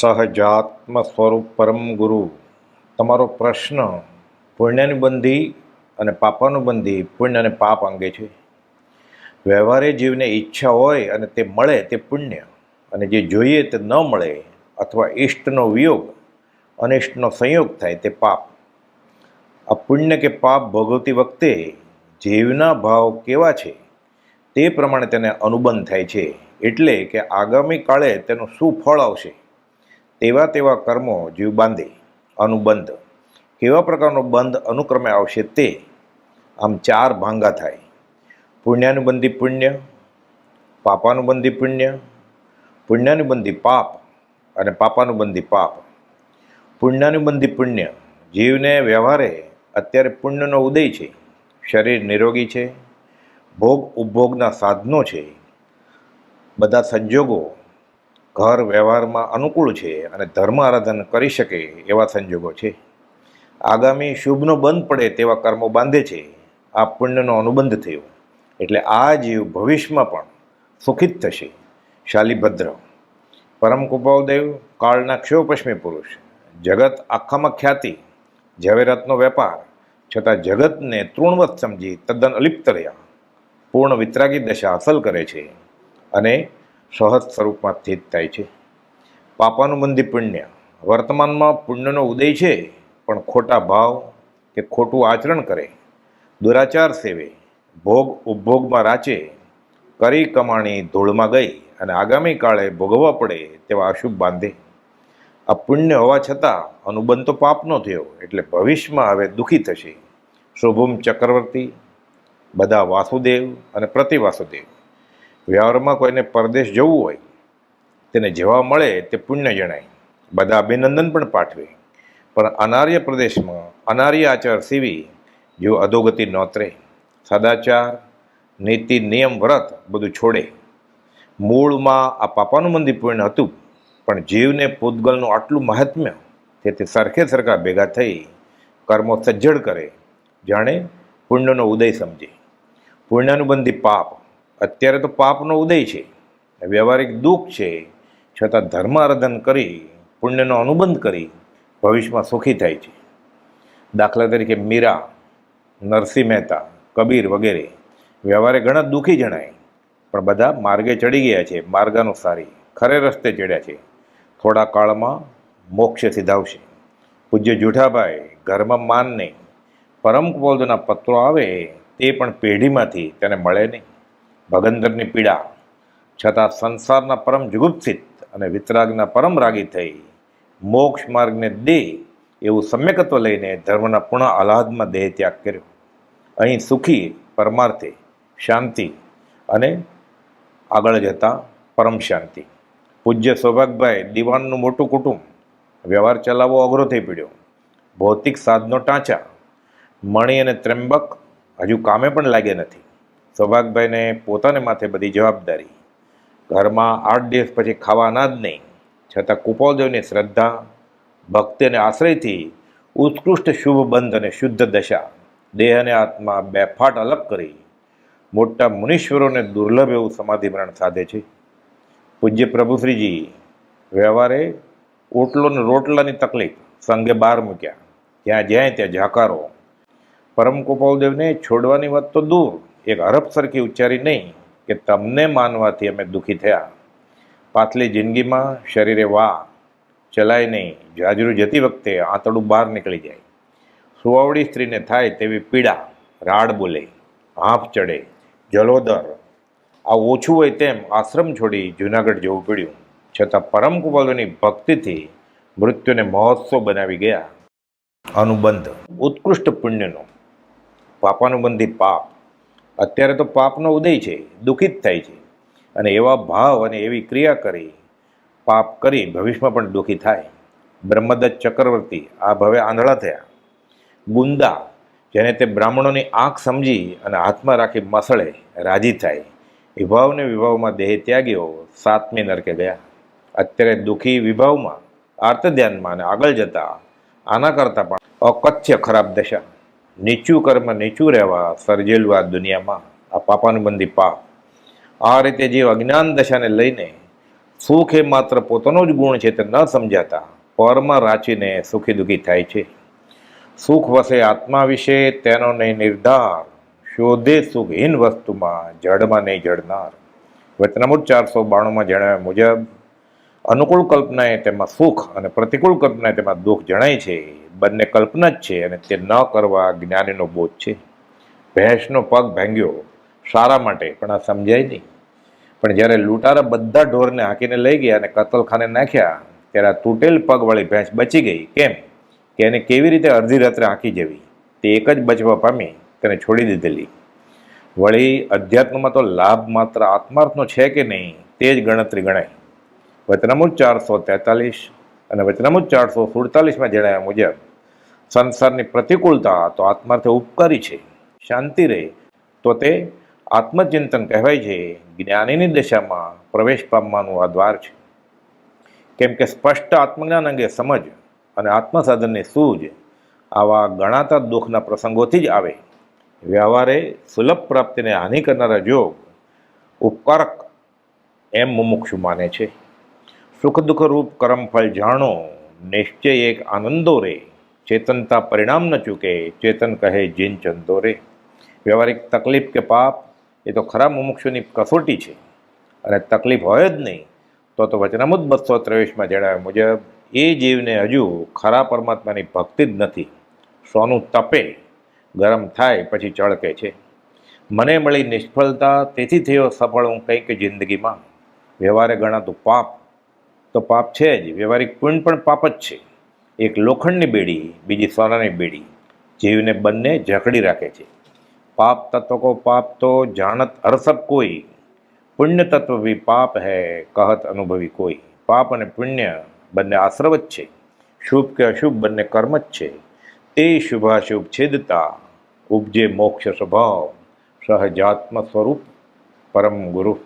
સહજાત્મ સ્વરૂપ પરમ ગુરુ. તમારો પ્રશ્ન પુણ્યાનુબંધી અને પાપાનુબંધી પુણ્ય અને પાપ અંગે છે. વ્યવહારે જીવને ઈચ્છા હોય અને તે મળે તે પુણ્ય. અને જે જોઈએ તે ન મળે અથવા ઈષ્ટનો વિયોગ, અનિષ્ટનો સંયોગ થાય તે પાપ. આ પુણ્ય કે પાપ ભોગવતી વખતે જીવના ભાવ કેવા છે તે પ્રમાણે તેને અનુબંધ થાય છે. એટલે કે આગામી કાળે તેનું શું ફળ આવશે? તેવા તેવા કર્મો જીવ બાંધે, અનુબંધ. કેવા પ્રકારનો બંધ અનુક્રમે આવશે તે આમ ચાર ભાંગા થાય. પુણ્યાનુબંધી પુણ્ય, પાપાનુબંધી પુણ્ય, પુણ્યાનુબંધી પાપ અને પાપાનુબંધી પાપ. પુણ્યાનુબંધી પુણ્ય, જીવને વ્યવહારે અત્યારે પુણ્યનો ઉદય છે, શરીર નિરોગી છે ભોગ ઉપભોગના સાધનો છે, બધા સંજોગો ઘર વ્યવહારમાં અનુકૂળ છે અને ધર્મ આરાધન કરી શકે એવા સંજોગો છે. આગામી શુભનો બંધ પડે તેવા કર્મો બાંધે છે. આ પુણ્યનો અનુબંધ થયો. એટલે આ જીવ ભવિષ્યમાં પણ સુખિત થશે. શાલિભદ્ર. પરમ કૃપાદેવ કાળના ક્ષોપશ્મી પુરુષ. જગત આખામાં ખ્યાતિ. ઝવેરાતનો વેપાર. છતાં જગતને તૃણવત સમજી તદ્દન અલિપ્ત રહ્યા. પૂર્ણ વિતરાગી દશા હાંસલ કરે છે. અને સહજ સ્વરૂપમાં સ્થિત થાય છે. પાપાનુબંધી પુણ્ય. વર્તમાનમાં પુણ્યનો ઉદય છે, પણ ખોટા ભાવ કે ખોટું આચરણ કરે. દુરાચાર સેવે, ભોગ ઉપભોગમાં રાચે. કરી કમાણી ધૂળમાં ગઈ અને આગામી કાળે ભોગવવા પડે તેવા અશુભ બાંધે. આ પુણ્ય હોવા છતાં અનુબંધ તો પાપનો થયો, એટલે ભવિષ્યમાં હવે દુઃખી થશે. શુભમ ચક્રવર્તી, બધા વાસુદેવ અને પ્રતિવાસુદેવ વ્યવહારમાં કોઈને પરદેશ જવું હોય, તેને જવા મળે તે પુણ્ય જણાય. બધા અભિનંદન પણ પાઠવે. પણ અનાર્ય પ્રદેશમાં અનાર્ય આચાર સીવી જેવો અધોગતિ નોતરે. સદાચાર, નીતિ, નિયમ, વ્રત બધું છોડે. મૂળમાં આ પાપાનું મંદિર પૂર્ણ હતું, પણ જીવને પૂતગલનું આટલું મહાત્મ્ય તેથી સરખે સરખા ભેગા થઈ કર્મો સજ્જડ કરે. જાણે પુણ્યનો ઉદય સમજે. પુણ્યાનુબંધી પાપ અત્યારે તો પાપનો ઉદય છે. વ્યવહારિક દુઃખ છે. છતાં ધર્મ કરી, પુણ્યનો અનુબંધ કરી ભવિષ્યમાં સુખી થાય છે. દાખલા તરીકે મીરા, નરસિંહ મહેતા, કબીર વગેરે વ્યવહારે ઘણા દુઃખી જણાય. પણ બધા માર્ગે ચડી ગયા છે માર્ગાનુસારી ખરે રસ્તે ચડ્યા છે. થોડા કાળમાં મોક્ષ સિધાવશે પૂજ્ય જુઠાભાઈ ઘરમાં માન નહીં. પરમ પત્રો આવે, તે પણ પેઢીમાંથી, તેને મળે નહીં. ભગંદરની પીડા, છતાં સંસારના પરમ જુગુપ્સિત અને વિતરાગના પરમ રાગી થઈ, મોક્ષ માર્ગને દે એવું સમ્યકત્વ લઈને ધર્મના પૂર્ણ આહ્લાદમાં દેહ ત્યાગ કર્યો. અહીં સુખી, પરમાર્થે, શાંતિ અને આગળ જતા પરમ શાંતિ. પૂજ્ય સૌભાગભાઈ, દિવાનનું મોટું કુટુંબ, વ્યવહાર ચલાવવો અઘરો થઈ પડ્યો. ભૌતિક સાધનો ટાંચા મણી અને ત્રંબક હજુ કામે પણ લાગ્યા નથી. સૌભાગભાઈને પોતાને માથે બધી જવાબદારી. ઘરમાં આઠ દિવસ પછી ખાવાના જ નહીં, છતાં કુપાલદેવની શ્રદ્ધા, ભક્તિ અને આશ્રયથી ઉત્કૃષ્ટ શુભ બંધ અને શુદ્ધ દશા, દેહ અને આત્મા બે ફાટ અલગ કરી મોટા મુનીશ્વરોને દુર્લભ એવું સમાધિમરણ સાધે છે. પૂજ્ય પ્રભુશ્રીજી, વ્યવહારે ઓટલો ને રોટલાની તકલીફ સંઘે બહાર મૂક્યા. જ્યાં જ્યાં ત્યાં ઝાકારો. પરમ ગોપાલદેવને છોડવાની વાત તો દૂર. એક હરફ સરખી ઉચ્ચારી નહીં કે તમને માનવાથી અમે દુઃખી થયા. પાછલી જિંદગીમાં શરીરે વા, ચલાય નહીં, જાજરૂ જતી વખતે આંતળું બહાર નીકળી જાય. સુવાવડી સ્ત્રીને થાય તેવી પીડા, રાડ બોલે, હાંફ ચડે, જલોદર. આ ઓછું હોય તેમ આશ્રમ છોડી જૂનાગઢ જવું પડ્યું. છતાં પરમ કુપાલોની ભક્તિથી મૃત્યુને મહોત્સવ બનાવી ગયા. અનુબંધ, ઉત્કૃષ્ટ પુણ્યનો, પાપાનુબંધી પાપ અત્યારે તો પાપનો ઉદય છે દુઃખિત થાય છે. અને એવા ભાવ અને એવી ક્રિયા કરી, પાપ કરી, ભવિષ્યમાં પણ દુઃખી થાય. બ્રહ્મદત્ત ચક્રવર્તી આ ભવે આંધળા થયા. ગુંદા, જેને તે બ્રાહ્મણોની આંખ સમજી અને હાથમાં રાખી મસળે, રાજી થાય. વિભાવને વિભાવમાં દેહ ત્યાગ્યો, સાતમી નરકે ગયા. અત્યારે દુઃખી વિભાવમાં આર્ત ધ્યાનમાં અને આગળ જતા, આના કરતાં પણ અકથ્ય ખરાબ દશા. નીચું કર્મ નીચું રહેવા સર્જેલું આ દુનિયામાં, આ પાપાનુબંધી પાપ. આ રીતે જે અજ્ઞાન દશાને લઈને સુખ એ માત્ર પોતાનો જ ગુણ છે તે ન સમજાતા, પરમાં રાચીને સુખી દુઃખી થાય છે. સુખ વસે આત્મા વિશે તેનો નહીં નિર્ધાર, શોધે સુખહીન વસ્તુમાં જડમાં નહીં જડનાર. વચનામૃત ચારસો બાણુંમાં જણાવ્યા મુજબ અનુકૂળ કલ્પનાએ તેમાં સુખ અને પ્રતિકૂળ કલ્પનાએ તેમાં દુઃખ જણાય છે. બંને કલ્પના જ છે અને તે ન કરવા જ્ઞાનીનો બોધ છે. ભેંસનો પગ ભાંગ્યો, સારા માટે પણ આ સમજાય નહીં. પણ જ્યારે લૂંટારા બધા ઢોરને હાંકીને લઈ ગયા અને કતલખાને નાખ્યા, ત્યારે આ તૂટેલ પગવાળી ભેંસ બચી ગઈ. કેમ? કે એને કેવી રીતે અડધી રાત્રે હાંકી જવી? તે એક જ બચવા પામી, તેને છોડી દીધેલી. વળી અધ્યાત્મમાં તો લાભ માત્ર આત્માર્થનો છે કે નહીં, તે જ ગણતરી ગણાય. વચનામૃત ચારસો તેતાલીસ અને વચનામૃત ચારસો સુડતાલીસમાં જણાવ્યા મુજબ, સંસારની પ્રતિકૂળતા તો આત્માર્થે ઉપકારી છે, શાંતિ રહે. તો તે આત્મચિંતન કહેવાય છે, જ્ઞાનીની દશામાં પ્રવેશ પામવાનું આ દ્વાર છે. કેમ કે સ્પષ્ટ આત્મજ્ઞાન અંગે સમજ અને આત્મસાધનની સૂઝ આવા ગણાતા દુઃખના પ્રસંગોથી જ આવે. વ્યવહારે સુલભ પ્રાપ્તિને હાનિ કરનારા જોગ ઉપકારક એમ મુમુક્ષુ માને છે. સુખ દુઃખ રૂપ કર્મફળ જાણો, નિશ્ચય એક આનંદો રે. ચેતનતા પરિણામ ન ચૂકે, ચેતન કહે જીન ચંદો રે. વ્યવહારિક તકલીફ કે પાપ, એ તો ખરા મુમુક્ષુની કસોટી છે. અને તકલીફ હોય જ નહીં, તો તો વચનામુદ બસો ત્રેવીસમાં જણાવ્યા મુજબ, એ જીવને હજુ ખરા પરમાત્માની ભક્તિ જ નથી. સોનું તપે, ગરમ થાય, પછી ચળકે છે. મને મળી નિષ્ફળતા, તેથી થયો સફળ હું કંઈક જિંદગીમાં. વ્યવહારે ગણાતું પાપ તો પાપ છે જ, વ્યવહારિક પુણ્ય પણ પાપ જ છે. એક લોખંડની બેડી, બીજી સોનાની બેડી, જીવને બંને જકડી રાખે છે. પાપ તત્વ કો પાપ તો જાણત હરસબ કોઈ, પુણ્ય તત્વ બી પાપ હૈ કહત અનુભવી કોઈ. પાપ અને પુણ્ય બંને આશ્રવ જ છે. શુભ કે અશુભ બંને કર્મ જ છે. તે શુભાશુભ છેદતા ઉપજે મોક્ષ સ્વભાવ, સહજાત્મ સ્વરૂપ પરમ ગુરુ